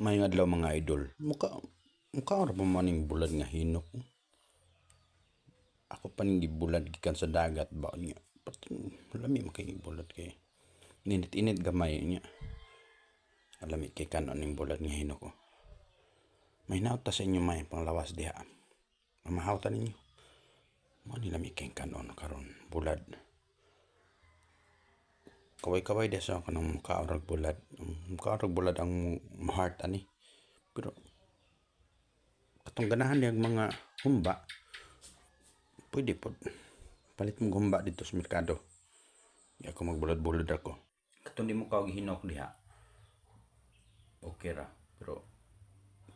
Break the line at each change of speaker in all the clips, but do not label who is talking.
May adlaw mga idol. Muka muka ora pa maning bulad nga hinok. Ako pa ning gibulad gikan sa dagat ba niya. Pati lami makay bulad kay ninit-init gamay niya. Alami kay kanon ning bulad nga hinok ko. May nauta sa inyo may panglawas diha. Mamahaw ta ninyo. Mo ni lami kay kanon karon bulad. Kaway-kaway de sa kanang mukhaorag bulad. Mukhaorag bulad ang heart ani. Pero katong ganahan niyang mga humba pwede pod palit mo humba dito sa merkado. Di ako magbulad-bulad ako. Katong di mo kawag hinok diha. Okay ra. Pero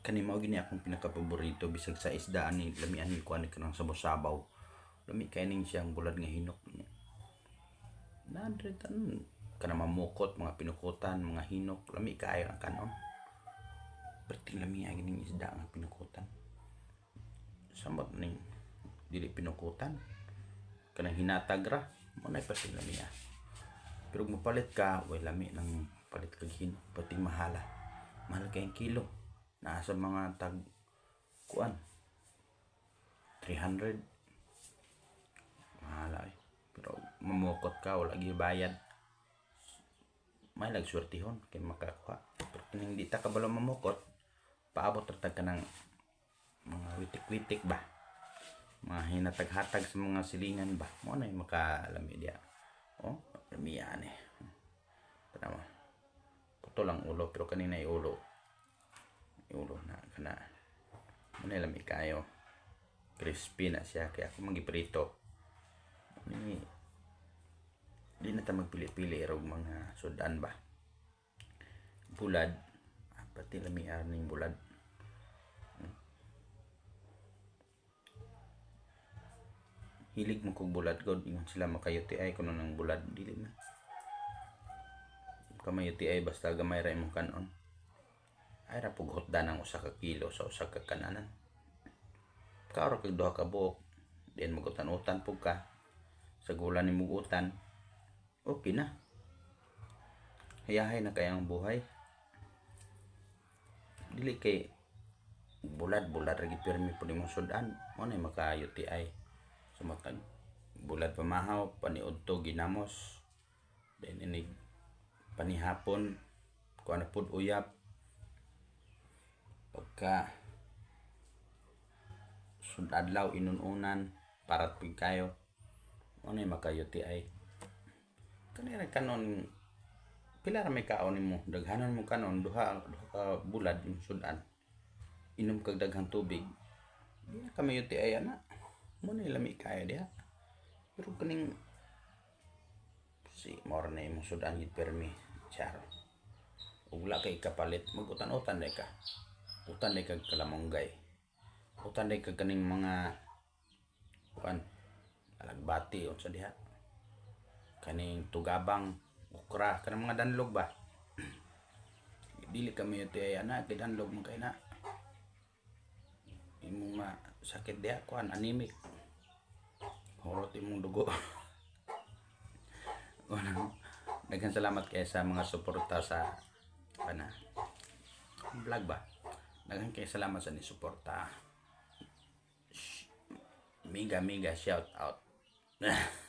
kani mao gini akong pinaka-paborito bisag sa isdaan ni lamian ni kuan kanang sabaw-sabaw. Lami kay ning siyang bulad nga hinok niya. Nadre kana mamukot mga pinukutan mga hinok. Lami kaayo ang kanon. Berting lami ang ning isda nga pinukutan samot ning dili pinukutan kanang hinatag ra mo na pa sila niya pero kung mapalit ka way lami nang palit kag hinok pati mahala. Mahal kay kilo. Naa mga tag kuan? 300 mahala eh. pero mamukot ka wala gyud bayad may nagsurtihon kay makakuha. Pero kung hindi ta kabalo mamukot paabot ra tag kanang mga witik-witik ba? Mga hinatag-hatag sa mga silingan ba? Mo na yung makalami dia oh lami yan eh tama puto lang ulo pero kanina yung ulo. Yung ulo na kana. Mo na kayo. Crispy na siya kaya ako magiprito. Ni di na ta magpili-pili rog mga sudan ba? Bulad. Ah, pati lami ning bulad. Hilig mo kog bulad god. Ingon sila makayuti ay kuno ng bulad dili na. Kamayuti ay basta gamay ra imong kanon. Ay ra pug hotdan ang usa ka kilo sa usa ka kananan. Kaaro kag duha ka buok diyan magutan-utan pug ka. Sa gulan ni mugutan okay na. Hayahay na kaya ang buhay. Dili kay bulad bulad ra pirmi pud imong sudan. Mo na makayuti ay. Sumatag bulad pamahaw paniudto ginamos. Then inig panihapon kuan pud uyap pagka sudadlaw inununan parat pig kayo. Mo na makayuti ay kanira kanon pila ra may kaon nimo? Daghanon mo kanon duha duha ka bulad imong sudan. Inom kag daghang tubig. Di na kamayuti ay ana. Mo na lami kaya diha. Pero kaning si more na imong sudan gid permi charo ug wala kay kapalit. Magutan-utan ka. Utan day kag kalamonggay utan day kag kaning mga kuan alagbati unsa diha kaning tugabang ukra kanang mga danlog ba dili kami ito ay ana kay danlog mo kay na imong ma sakit diha kuan anemic horot imong dugo Unang, Daghan salamat kay sa mga suporta sa ana vlog ba. Daghan kay salamat sa ni suporta. Mega mega shout out.